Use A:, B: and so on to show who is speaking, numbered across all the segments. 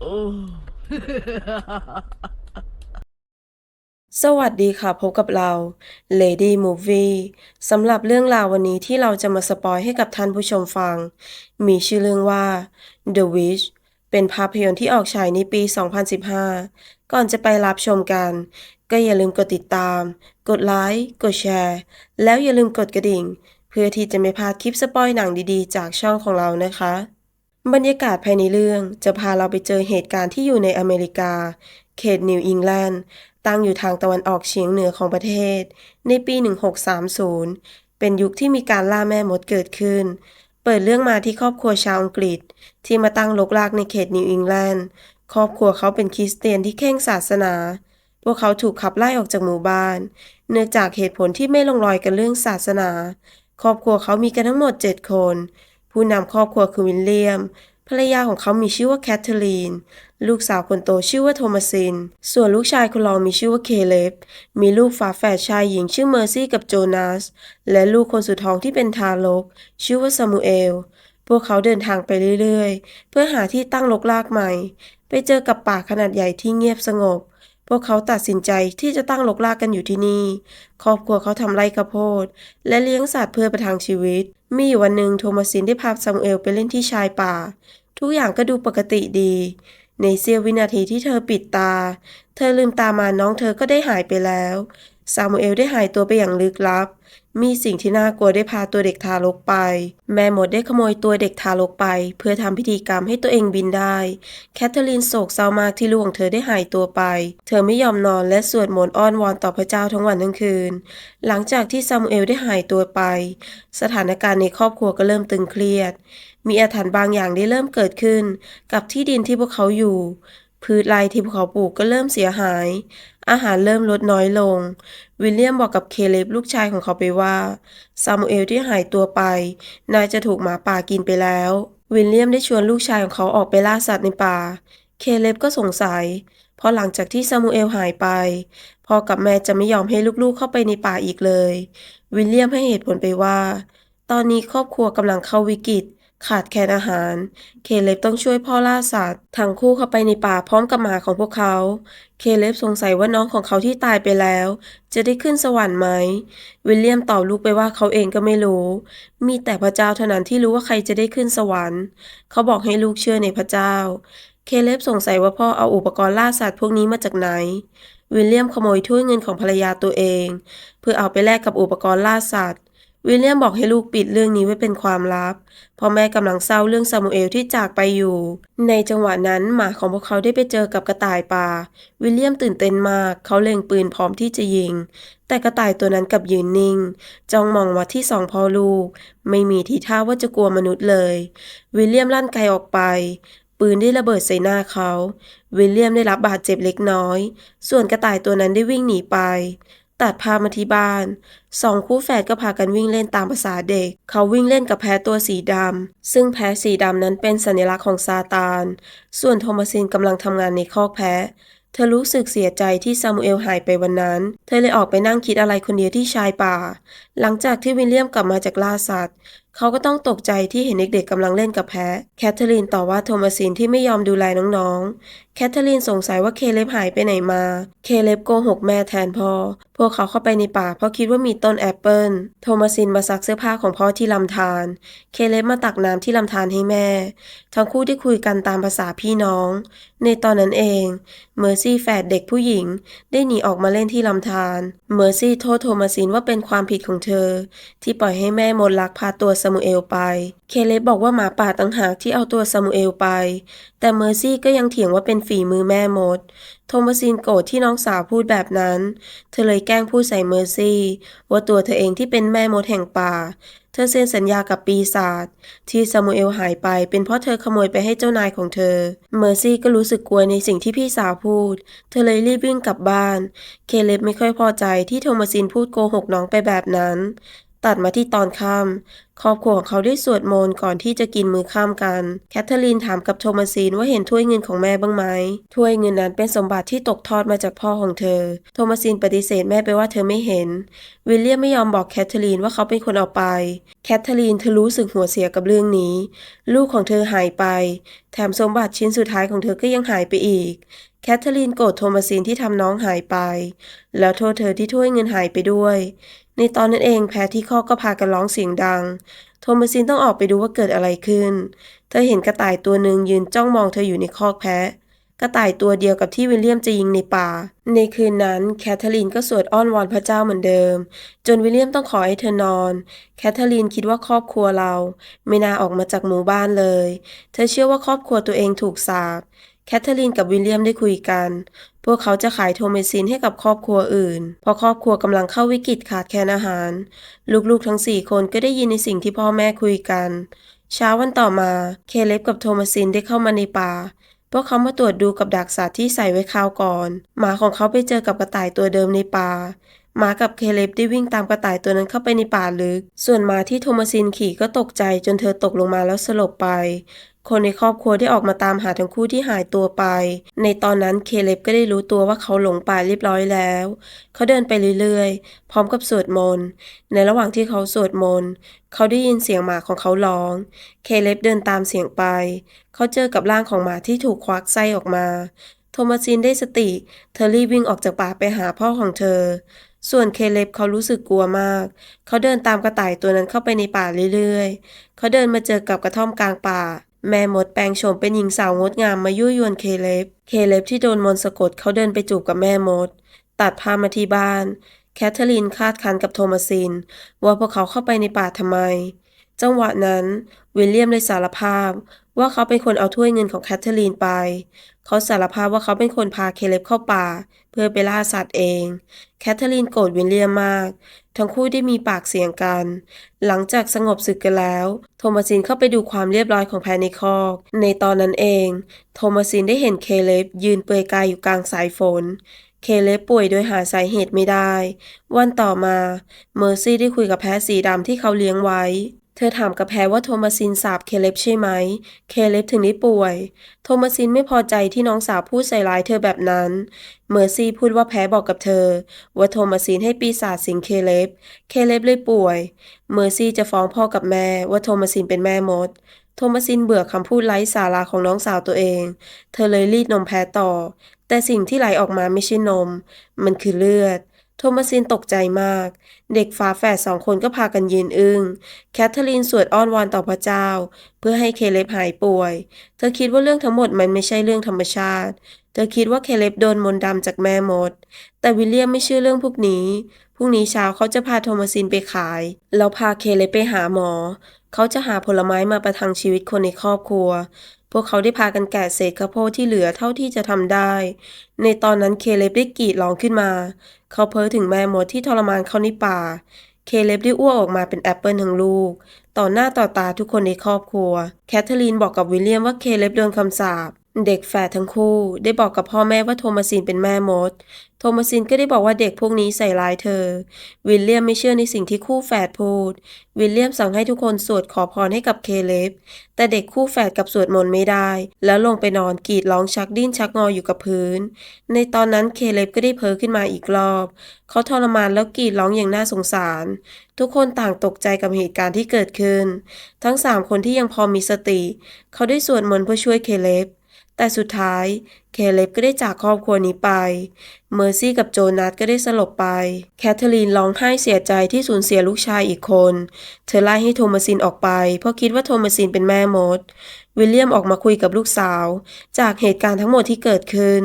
A: โอ้
B: สวัสดีค่ะ พบกับเรา Lady Movie สำหรับเรื่องราววันนี้ที่เราจะมาสปอยให้กับท่านผู้ชมฟัง มีชื่อเรื่องว่า The Witch เป็นภาพยนตร์ที่ออกฉายในปี 2015 ก่อนจะไปรับชมกัน ก็อย่าลืมกดติดตาม กดไลค์ กดแชร์ แล้วอย่าลืมกดกระดิ่ง พื่อที่จะไม่พลาดคลิปสปอยหนังดีๆ จากช่องของเรานะคะ บรรยากาศภายในเรื่องจะพาเราไปเจอเหตุการณ์ที่อยู่ในอเมริกา เขตนิวอิงแลนด์ ตั้งอยู่ทางตะวันออกเฉียงเหนือของประเทศ ในปี 1630 เป็นยุคที่มีการล่าแม่มดเกิดขึ้น เปิดเรื่องมาที่ครอบครัวชาวอังกฤษ ที่มาตั้งรกรากในเขตนิวอิงแลนด์ ครอบครัวเขาเป็นคริสเตียนที่เคร่งศาสนาพวกเขาถูกขับไล่ออกจากหมู่บ้าน เนื่องจากเหตุผลที่ไม่ลงรอยกันเรื่องศาสนา ครอบครัวเขามีกันทั้งหมด 7 คน ผู้นำครอบครัวคือวิลเลียม ภรรยาของเขามีชื่อว่าแคทเธอรีน ลูกสาวคนโตชื่อว่าโทมัสิน ส่วนลูกชายคนรองมีชื่อว่าเคเลบ มีลูกฝาแฝดชายหญิงชื่อเมอร์ซี่กับโจนาส และลูกคนสุดท้องที่เป็นทารก ชื่อว่าซามูเอล พวกเขาเดินทางไปเรื่อยๆ เพื่อหาที่ตั้งรกรากใหม่ ไปเจอกับป่าขนาดใหญ่ที่เงียบสงบ พวกเขาตัดสินใจที่จะตั้งลกลากกันอยู่ที่นี่ ครอบครัวเขาทำไร่ข้าวโพด และเลี้ยงสัตว์เพื่อประทังชีวิต มีอยู่วันหนึ่งโทมัสินได้พาซามูเอลไปเล่นที่ชายป่า ทุกอย่างก็ดูปกติดี ในเสี้ยววินาทีที่เธอปิดตา เธอลืมตามาน้องเธอก็ได้หายไปแล้ว ซามูเอลได้หายตัวไปอย่างลึกลับ มีสิ่งที่น่ากลัวได้พาตัวเด็กทารกไป แม่มดได้ขโมยตัวเด็กทารกไป เพื่อทำพิธีกรรมให้ตัวเองบินได้ แคทเธอรีนโศกเศร้ามากที่ลูกของเธอได้หายตัวไป เธอไม่ยอมนอนและสวดมนต์อ้อนวอนต่อพระเจ้าทั้งวันทั้งคืน หลังจากที่ซามูเอลได้หายตัวไป สถานการณ์ในครอบครัวก็เริ่มตึงเครียด มีอาถรรพ์บางอย่างได้เริ่มเกิดขึ้น กับที่ดินที่พวกเขาอยู่ พืชไร่ที่พวกเขาปลูกก็เริ่มเสียหาย อาหารเริ่มลดน้อยลง วิลเลียมบอกกับเคเลบลูกชายของเขาไปว่า ซามูเอลที่หายตัวไป นายจะถูกหมาป่ากินไปแล้ว วิลเลียมได้ชวนลูกชายของเขาออกไปล่าสัตว์ในป่า เคเลบก็สงสัย เพราะหลังจากที่ซามูเอลหายไป พ่อกับแม่จะไม่ยอมให้ลูกๆเข้าไปในป่าอีกเลย วิลเลียมให้เหตุผลไปว่า ตอนนี้ครอบครัวกำลังเข้าวิกฤต ขาดแคลนอาหาร เคเลบต้องช่วยพ่อล่าสัตว์ทั้งคู่เข้าไปในป่าพร้อมกับหมาของพวกเขา เคเลบสงสัยว่าน้องของเขาที่ตายไปแล้ว จะได้ขึ้นสวรรค์ไหม วิลเลียมตอบลูกไปว่าเขาเองก็ไม่รู้ มีแต่พระเจ้าเท่านั้นที่รู้ว่าใครจะได้ขึ้นสวรรค์ เขาบอกให้ลูกเชื่อในพระเจ้า เคเลบสงสัยว่าพ่อเอาอุปกรณ์ล่าสัตว์พวกนี้มาจากไหน วิลเลียมขโมยถ้วยเงินของภรรยาตัวเอง เพื่อเอาไปแลกกับอุปกรณ์ล่าสัตว์ วิลเลียมบอกให้ลูกปิดเรื่องนี้ไว้เป็นความลับเพราะแม่กำลังเศร้าเรื่องซามูเอลที่จากไปอยู่ ในจังหวะนั้นหมาของพวกเขาได้ไปเจอกับกระต่ายป่า วิลเลียมตื่นเต้นมาก เขาเล็งปืนพร้อมที่จะยิง แต่กระต่ายตัวนั้นกลับยืนนิ่ง จ้องมองมาที่สองพ่อลูก ไม่มีทีท่าว่าจะกลัวมนุษย์เลย วิลเลียมลั่นไกออกไป ปืนได้ระเบิดใส่หน้าเขา วิลเลียมได้รับบาดเจ็บเล็กน้อย ส่วนกระต่ายตัวนั้นได้วิ่งหนีไป ตัดพามาที่บ้านสองคู่แฝดก็พากันวิ่งเล่นตามภาษาเด็ก เขาวิ่งเล่นกับแพะตัวสีดำ ซึ่งแพะสีดำนั้นเป็นสัญลักษณ์ของซาตาน ส่วนโทมัสินกำลังทำงานในคอกแพะ เธอรู้สึกเสียใจที่ซามูเอลหายไปวันนั้น เธอเลยออกไปนั่งคิดอะไรคนเดียวที่ชายป่า หลังจากที่วิลเลียมกลับมาจากล่าสัตว์ เขาก็ต้องตกใจที่เห็นเด็กๆกำลังเล่นกับแพะ แคทเธอรีนต่อว่าโทมัสินที่ไม่ยอมดูแลน้องๆ แคทเธอรีนสงสัยว่าเคเลบหายไปไหนมา เคเลบโกหกแม่แทนพ่อ พวกเขาเข้าไปในป่าเพราะคิดว่ามีต้นแอปเปิลโทมัสินมาซักเสื้อผ้าของพ่อที่ลำธาร เคเลบมาตักน้ำที่ลำธารให้แม่ ทั้งคู่ได้คุยกันตามภาษาพี่น้อง ในตอนนั้นเอง เมอร์ซี่แฝดเด็กผู้หญิง ได้หนีออกมาเล่นที่ลำธาร เมอร์ซี่โทษโทมัสินว่าเป็นความผิดของเธอ ที่ปล่อยให้แม่มดลักพาตัวซามูเอลไป เคเลบบอกว่าหมาป่าต่างหากที่เอาตัวซามูเอลไป แต่เมอร์ซี่ก็ยังเถียงว่าเป็นฝีมือแม่มด โทมัสินโกรธที่น้องสาวพูดแบบนั้น เธอเลยแกล้งพูดใส่เมอร์ซี่ ว่าตัวเธอเองที่เป็นแม่มดแห่งป่า ธอเซ็นสัญญากับปีศาจที่ซามูเอลหายไปเป็นเพราะเธอขโมยไปให้เจ้านายของเธอ เมอร์ซี่ก็รู้สึกกลัวในสิ่งที่พี่สาวพูด เธอเลยรีบวิ่งกลับบ้าน เคเลบไม่ค่อยพอใจที่โทมัสินพูดโกหกน้องไปแบบนั้น ตัดมาที่ตอนค่ำครอบครัวของเขาได้สวดมนต์ก่อนที่จะกินมื้อค่ำกัน แคทเธอรีนถามกับโทมัสซีนว่าเห็นถ้วยเงินของแม่บ้างไหมถ้วยเงินนั้นเป็นสมบัติที่ตกทอดมาจากพ่อของเธอ โทมัสซีนปฏิเสธแม่ไปว่าเธอไม่เห็น วิลเลียมไม่ยอมบอกแคทเธอรีนว่าเขาเป็นคนเอาไป แคทเธอรีนเธอรู้สึกหัวเสียกับเรื่องนี้ ลูกของเธอหายไป แถมสมบัติชิ้นสุดท้ายของเธอก็ยังหายไปอีกแคทเธอรีนโกรธโทมัสซีนที่ทำน้องหายไป แล้วโทษเธอที่ถ้วยเงินหายไปด้วย ในตอนนั้นเองแพทที่คอกก็พากันร้องเสียงดัง โทมัสซินต้องออกไปดูว่าเกิดอะไรขึ้น เธอเห็นกระต่ายตัวหนึ่งยืนจ้องมองเธออยู่ในคอกแพะ กระต่ายตัวเดียวกับที่วิลเลียมจะยิงในป่า ในคืนนั้นแคทเธอรีนก็สวดอ้อนวอนพระเจ้าเหมือนเดิม จนวิลเลียมต้องขอให้เธอนอน แคทเธอรีนคิดว่าครอบครัวเรา ไม่น่าออกมาจากหมู่บ้านเลย เธอเชื่อว่าครอบครัวตัวเองถูกสาป แคทเธอรีนกับวิลเลียมได้คุยกัน พวกเขาจะขายโทเมซินให้กับครอบครัวอื่น เพราะครอบครัวกำลังเข้าวิกฤตขาดแคลนอาหาร ลูกๆทั้งสี่คนก็ได้ยินในสิ่งที่พ่อแม่คุยกัน เช้าวันต่อมา เคเลบกับโทมัสซินได้เข้ามาในป่า พวกเขามาตรวจดูกับดักสัตว์ที่ใส่ไว้คราวก่อน หมาของเขาไปเจอกับกระต่ายตัวเดิมในป่าหมากับเคเลบได้วิ่งตามกระต่ายตัวนั้นเข้าไปในป่าลึก ส่วนหมาที่โทมัสซินขี่ก็ตกใจจนเธอตกลงมาแล้วสลบไป คนในครอบครัวได้ออกมาตามหาทั้งคู่ที่หายตัวไป ในตอนนั้นเคเลบก็ได้รู้ตัวว่าเขาหลงป่าเรียบร้อยแล้ว เขาเดินไปเรื่อยๆ พร้อมกับสวดมนต์ ในระหว่างที่เขาสวดมนต์ เขาได้ยินเสียงหมาของเขาร้อง เคเลบเดินตามเสียงไป เขาเจอกับร่างของหมาที่ถูกควักไส้ออกมา โทมัสซินได้สติ เธอรีบวิ่งออกจากป่าไปหาพ่อของเธอส่วนเคเลบเขารู้สึกกลัวมาก เขาเดินตามกระต่ายตัวนั้นเข้าไปในป่าเรื่อยๆ เขาเดินมาเจอกับกระท่อมกลางป่า แม่มดแปลงโฉมเป็นหญิงสาวงดงามมายั่วยวนเคเลบเคเลบที่โดนมนสะกดเขาเดินไปจูบกับแม่มด ตัดภาพมาที่บ้าน แคทเธอรีนคาดคันกับโทมัสซิน ว่าพวกเขาเข้าไปในป่าทำไม จังหวะนั้น วิลเลียมเลยสารภาพ ว่าเขาเป็นคนเอาถ้วยเงินของแคทเธอรีนไป เขาสารภาพว่าเขาเป็นคนพาเคเลบเข้าป่า เพื่อไปล่าสัตว์เอง แคทเธอรีนโกรธวิลเลียมมาก ทั้งคู่ได้มีปากเสียงกัน หลังจากสงบศึกกันแล้ว โทมัสินเข้าไปดูความเรียบร้อยของแพะในคอก ในตอนนั้นเอง โทมัสินได้เห็นเคเลบยืนเปลือยกายอยู่กลางสายฝนเคเลบป่วยโดยหาสาเหตุไม่ได้ วันต่อมา เมอร์ซี่ได้คุยกับแพะสีดำที่เขาเลี้ยงไว้ เธอถามกับแพะว่าโทมัสซินสาบเคเลบใช่ไหม เคเลบถึงได้ป่วย โทมัสซินไม่พอใจที่น้องสาวพูดใส่ร้ายเธอแบบนั้น เมอร์ซี่พูดว่าแพ้บอกกับเธอ ว่าโทมัสซินให้ปีศาจสิงเคเลบเคเลบเลยป่วย เมอร์ซี่จะฟ้องพ่อกับแม่ว่าโทมัสซินเป็นแม่มด โทมัสซินเบื่อคำพูดไร้สาระของน้องสาวตัวเอง เธอเลยรีดนมแพ้ต่อ แต่สิ่งที่ไหลออกมาไม่ใช่นม มันคือเลือด โทมัสซินตกใจมาก เด็กฝาแฝดสองคนก็พากันยืนอึง้ง แคทเธอรีนสวดอ้อนวอนต่อพระเจ้า เพื่อให้เคเลบหายป่วย เธอคิดว่าเรื่องทั้งหมดมันไม่ใช่เรื่องธรรมชาติ เธอคิดว่าเคเลบโดนมนต์ดำจากแม่มด แต่วิลเลียมไม่เชื่อเรื่องพวกนี้ พรุ่งนี้เช้าเขาจะพาโทมัสซินไปขาย แล้วพาเคเลบไปหาหมอ เขาจะหาผลไม้มาประทังชีวิตคนในครอบครัว พวกเขาได้พากันแกะเศษข้าวโพดที่เหลือเท่าที่จะทำได้ ในตอนนั้นเคเลบได้กรีดร้องขึ้นมา เขาเพ้อถึงแม่มดที่ทรมานเขาในป่า เคเลบได้อ้วกออกมาเป็นแอปเปิลทั้งลูก ต่อหน้าต่อตาทุกคนในครอบครัว แคทเธอรีนบอกกับวิลเลียมว่าเคเลบโดนคำสาป เด็กแฝดทั้งคู่ ได้บอกกับพ่อแม่ว่าโทมัสซินเป็นแม่มด โทมัสซินก็ได้บอกว่าเด็กพวกนี้ใส่ร้ายเธอ วิลเลียมไม่เชื่อในสิ่งที่คู่แฝดพูด วิลเลียมสั่งให้ทุกคนสวดขอพรให้กับเคเลบแต่เด็กคู่แฝดกับสวดมนต์ไม่ได้ แล้วลงไปนอนกรีดร้องชักดิ้นชักงออยู่กับพื้น ในตอนนั้นเคเลบก็ได้เพ้อขึ้นมาอีกรอบ เขาทรมานแล้วกรีดร้องอย่างน่าสงสาร ทุกคนต่างตกใจกับเหตุการณ์ที่เกิดขึ้น ทั้งสามคนที่ยังพอมีสติ เขาได้สวดมนต์เพื่อช่วยเคเลบ แต่สุดท้ายเคเลบก็ได้จากครอบครัวนี้ไป เมอร์ซี่กับโจนัสก็ได้สลบไป แคทเธอรีนร้องไห้เสียใจที่สูญเสียลูกชายอีกคน เธอไล่ให้โทมัสซินออกไป เพราะคิดว่าโทมัสซินเป็นแม่มด วิลเลียมออกมาคุยกับลูกสาว จากเหตุการณ์ทั้งหมดที่เกิดขึ้น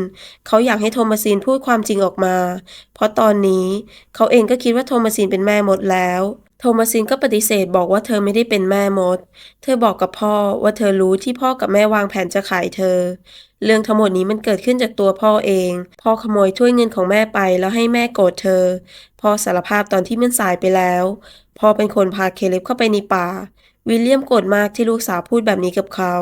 B: เขาอยากให้โทมัสซินพูดความจริงออกมา เพราะตอนนี้เขาเองก็คิดว่าโทมัสซินเป็นแม่มดแล้ว โทมัสินก็ปฏิเสธบอกว่าเธอไม่ได้เป็นแม่มด เธอบอกกับพ่อว่าเธอรู้ที่พ่อกับแม่วางแผนจะขายเธอ เรื่องทั้งหมดนี้มันเกิดขึ้นจากตัวพ่อเอง พ่อขโมยถ้วยเงินของแม่ไปแล้วให้แม่โกรธเธอ พ่อสารภาพตอนที่มันสายไปแล้ว พ่อเป็นคนพาเคเลบเข้าไปในป่า วิลเลียมโกรธมากที่ลูกสาวพูดแบบนี้กับเขา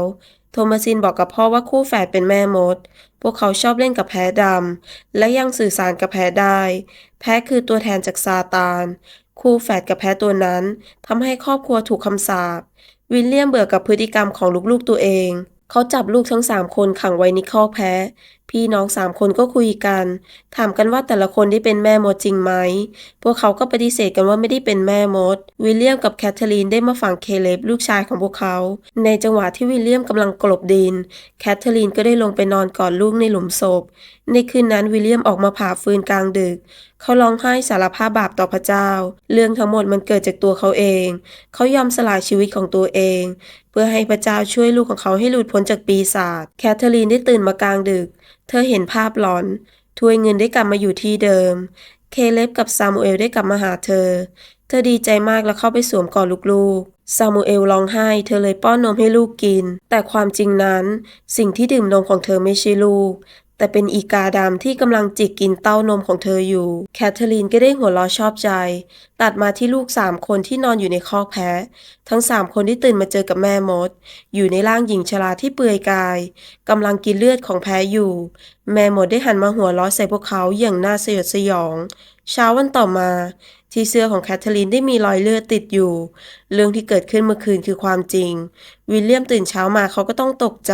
B: โทมัสินบอกกับพ่อว่าคู่แฝดเป็นแม่มด พวกเขาชอบเล่นกับแพ้ดำ และยังสื่อสารกับแพ้ได้ แพ้คือตัวแทนจากซาตาน คู่แฝดกับแพ้ตัวนั้นทำให้ครอบครัวถูกคำสาป วิลเลียมเบื่อกับพฤติกรรมของลูกๆตัวเอง เขาจับลูกทั้งสามคนขังไว้ในคอกแพะ พี่น้องสามคนก็คุยกัน ถามกันว่าแต่ละคนได้เป็นแม่มดจริงไหม พวกเขาก็ปฏิเสธกันว่าไม่ได้เป็นแม่มด วิลเลียมกับแคทเธอรีนได้มาฝังเคเลบลูกชายของพวกเขา ในจังหวะที่วิลเลียมกำลังกลบดิน แคทเธอรีนก็ได้ลงไปนอนกอดลูกในหลุมศพ ในคืนนั้นวิลเลียมออกมาผ่าฟืนกลางดึก เขาร้องไห้สารภาพบาปต่อพระเจ้า เรื่องทั้งหมดมันเกิดจากตัวเขาเอง เขายอมสละชีวิตของตัวเอง เพื่อให้พระเจ้าช่วยลูกของเขาให้หลุดพ้นจากปีศาจ แคทเธอรีนได้ตื่นมากลางดึก เธอเห็นภาพหลอน ถ้วยเงินได้กลับมาอยู่ที่เดิม เคเลบกับซามูเอลได้กลับมาหาเธอ เธอดีใจมากแล้วเข้าไปสวมกอดลูกๆ ซามูเอลร้องไห้ เธอเลยป้อนนมให้ลูกกิน แต่ความจริงนั้น สิ่งที่ดื่มนมของเธอไม่ใช่ลูก แต่เป็นอีกาดำที่กำลังจิกกินเต้านมของเธออยู่ แคทเธอรีนก็ได้หัวเราะชอบใจ ตัดมาที่ลูกสามคนที่นอนอยู่ในคอกแพะ ทั้งสามคนที่ตื่นมาเจอกับแม่มด อยู่ในร่างหญิงชราที่เปลือยกายกำลังกินเลือดของแพะอยู่ แม่มดได้หันมาหัวเราะใส่พวกเขาอย่างน่าสยดสยอง เช้าวันต่อมา ที่เสื้อของแคทเธอรีนได้มีรอยเลือดติดอยู่ เรื่องที่เกิดขึ้นเมื่อคืนคือความจริง วิลเลียมตื่นเช้ามาเขาก็ต้องตกใจ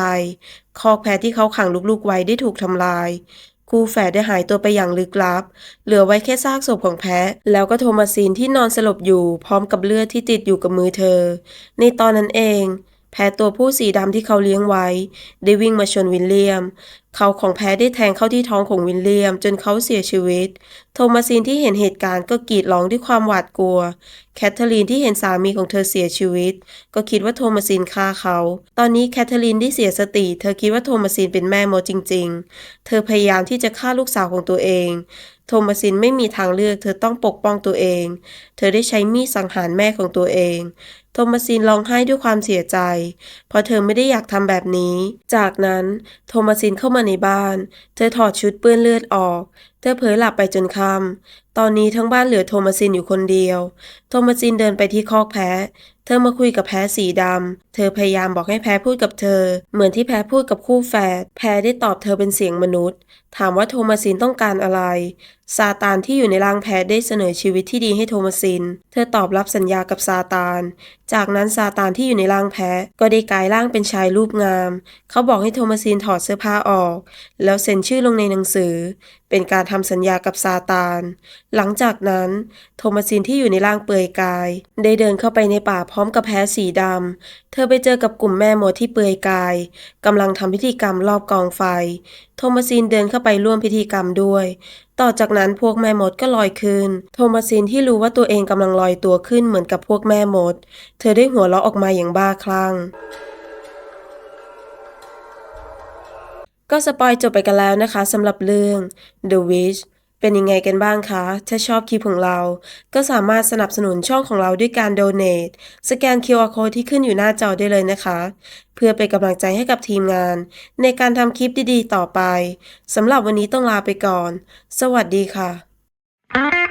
B: คอกแพะที่เขาขังลูกๆไว้ได้ถูกทำลาย คู่แฝดได้หายตัวไปอย่างลึกลับ เหลือไว้แค่ซากศพของแพะ แล้วก็โทมัสซีนที่นอนสลบอยู่ พร้อมกับเลือดที่ติดอยู่กับมือเธอ ในตอนนั้นเอง แพะตัวผู้สีดำที่เขาเลี้ยงไว้ ได้วิ่งมาชนวิลเลียม เขาของแพะได้แทงเข้าที่ท้องของวิลเลียม จนเขาเสียชีวิต โทมัสซีนที่เห็นเหตุการณ์ก็กรีดร้องด้วยความหวาดกลัว แคทเธอรีนที่เห็นสามีของเธอเสียชีวิต ก็คิดว่าโทมัสซีนฆ่าเขา ตอนนี้แคทเธอรีนได้เสียสติ เธอคิดว่าโทมัสซีนเป็นแม่มดจริง ๆ เธอพยายามที่จะฆ่าลูกสาวของตัวเอง โทมัสซินไม่มีทางเลือก เธอต้องปกป้องตัวเอง เธอได้ใช้มีดสังหารแม่ของตัวเอง โทมัสซินร้องไห้ด้วยความเสียใจ เพราะเธอไม่ได้อยากทำแบบนี้ จากนั้นโทมัสซินเข้ามาในบ้าน เธอถอดชุดเปื้อนเลือดออก เธอเผลอหลับไปจนค่ำตอนนี้ทั้งบ้านเหลือโทมัสซินอยู่คนเดียว โทมัสซินเดินไปที่คอกแพะ เธอมาคุยกับแพะสีดำ เธอพยายามบอกให้แพะพูดกับเธอ เหมือนที่แพะพูดกับคู่แฝด แพะได้ตอบเธอเป็นเสียงมนุษย์ ถามว่าโทมัสซินต้องการอะไร ซาตานที่อยู่ในร่างแพะได้เสนอชีวิตที่ดีให้โทมัสซิน เธอตอบรับสัญญากับซาตานจากนั้นซาตานที่อยู่ในร่างแพะก็ได้กลายร่างเป็นชายรูปงาม เขาบอกให้โทมัสซินถอดเสื้อผ้าออก แล้วเซ็นชื่อลงในหนังสือ เป็นการทำสัญญากับซาตาน หลังจากนั้น โทมัสซินที่อยู่ในร่างเปลือยกาย ได้เดินเข้าไปในป่าพร้อมกับแพะสีดำ เธอไปเจอกับกลุ่มแม่มดที่เปลือยกายกำลังทำพิธีกรรมรอบกองไฟ โทมัสซินเดินเข้าไปร่วมพิธีกรรมด้วย ต่อจากนั้นพวกแม่มดก็ลอยขึ้น โทมัสินที่รู้ว่าตัวเองกำลังลอยตัวขึ้นเหมือนกับพวกแม่มด เธอได้หัวเราะออกมาอย่างบ้าคลั่งก็สปอยจบไปกันแล้วนะคะสำหรับเรื่อง The Witch เป็นยังไงกันบ้างคะ ถ้าชอบคลิปของเรา ก็สามารถสนับสนุนช่องของเราด้วยการ Donate สแกน QR Code ที่ขึ้นอยู่หน้าจอได้เลยนะคะ เพื่อเป็นกำลังใจให้กับทีมงาน ในการทำคลิปดีๆ ต่อไป สำหรับวันนี้ต้องลาไปก่อน สวัสดีค่ะ